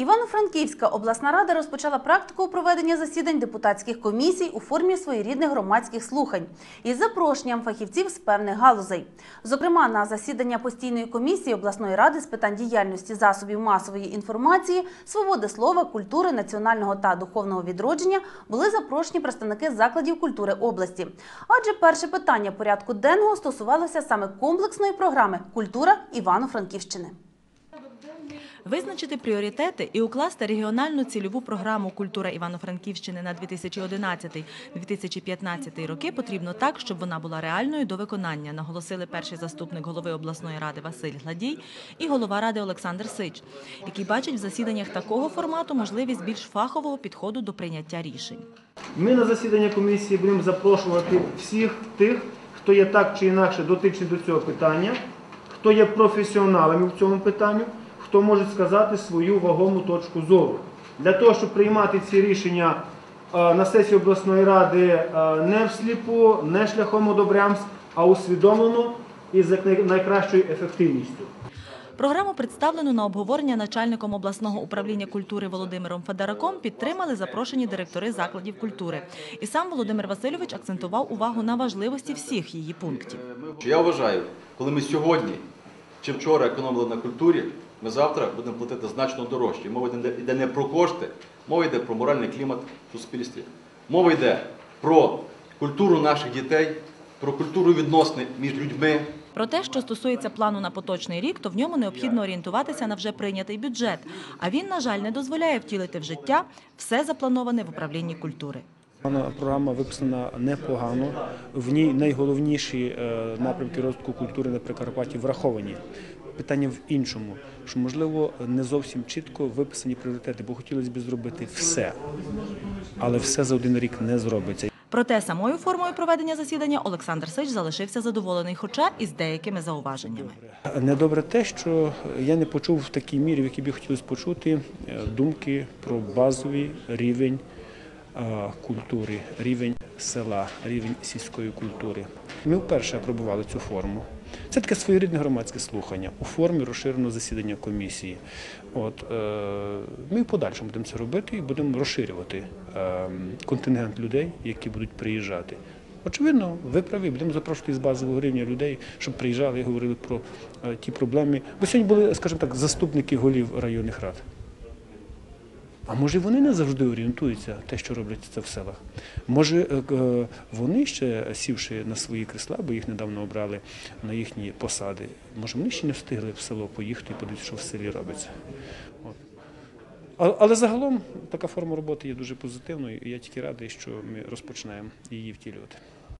Івано-Франківська обласна рада розпочала практику проведення засідань депутатських комісій у формі своєрідних громадських слухань із запрошенням фахівців з певних галузей. Зокрема, на засідання постійної комісії обласної ради з питань діяльності засобів масової інформації, свободи слова, культури, національного та духовного відродження були запрошені представники закладів культури області. Адже перше питання порядку денного стосувалося саме комплексної програми Культура Івано-Франківщини. Визначити пріоритети і укласти регіональну цільову програму Культура Івано-Франківщини на 2011-2015 роки потрібно так, щоб вона була реальною до виконання, наголосили перший заступник голови обласної ради Василь Гладій і голова ради Олександр Сич, який бачить в засіданнях такого формату можливість більш фахового підходу до прийняття рішень. Ми на засідання комісії будемо запрошувати всіх тих, хто є так чи інакше дотичний до цього питання, хто є професіоналами в цьому питанні, хто може сказати свою вагому точку зору. Для того, щоб приймати ці рішення е, на сесії обласної ради е, не всліпу, не шляхом одобрямств, а усвідомлено і з найкращою ефективністю. Програму, представлену на обговорення начальником обласного управління культури Володимиром Федораком, підтримали запрошені директори закладів культури. І сам Володимир Васильович акцентував увагу на важливості всіх її пунктів. Я вважаю, коли ми сьогодні чи вчора економили на культурі, ми завтра будемо платити значно дорожче. Мова йде не про кошти, мова йде про моральний клімат в суспільстві. Мова йде про культуру наших дітей, про культуру відносин між людьми. Про те, що стосується плану на поточний рік, то в ньому необхідно орієнтуватися на вже прийнятий бюджет. А він, на жаль, не дозволяє втілити в життя все заплановане в управлінні культури. Програма виписана непогано. В ній найголовніші е, напрямки розвитку культури на Прикарпатті враховані. Питання в іншому, що можливо не зовсім чітко виписані пріоритети, бо хотілося б зробити все, але все за один рік не зробиться. Проте самою формою проведення засідання Олександр Сич залишився задоволений, хоча і з деякими зауваженнями. Недобре те, що я не почув в такій мірі, в якій би хотілося почути е, думки про базовий рівень культури, рівень села, рівень сільської культури. Ми вперше апробували цю форму. Це таке своєрідне громадське слухання у формі розширеного засідання комісії. От, е, ми в подальшому будемо це робити і будемо розширювати е, контингент людей, які будуть приїжджати. Очевидно, ви праві, будемо запрошувати з базового рівня людей, щоб приїжджали і говорили про е, ті проблеми. Бо сьогодні були, скажімо так, заступники голів районних рад. А може вони не завжди орієнтуються те, що роблять це в селах? Може е, е, вони ще сівши на свої крісла, бо їх недавно обрали на їхні посади, може вони ще не встигли в село поїхати і подивитися, що в селі робиться. Але загалом така форма роботи є дуже позитивною, і я тільки радий, що ми розпочинаємо її втілювати.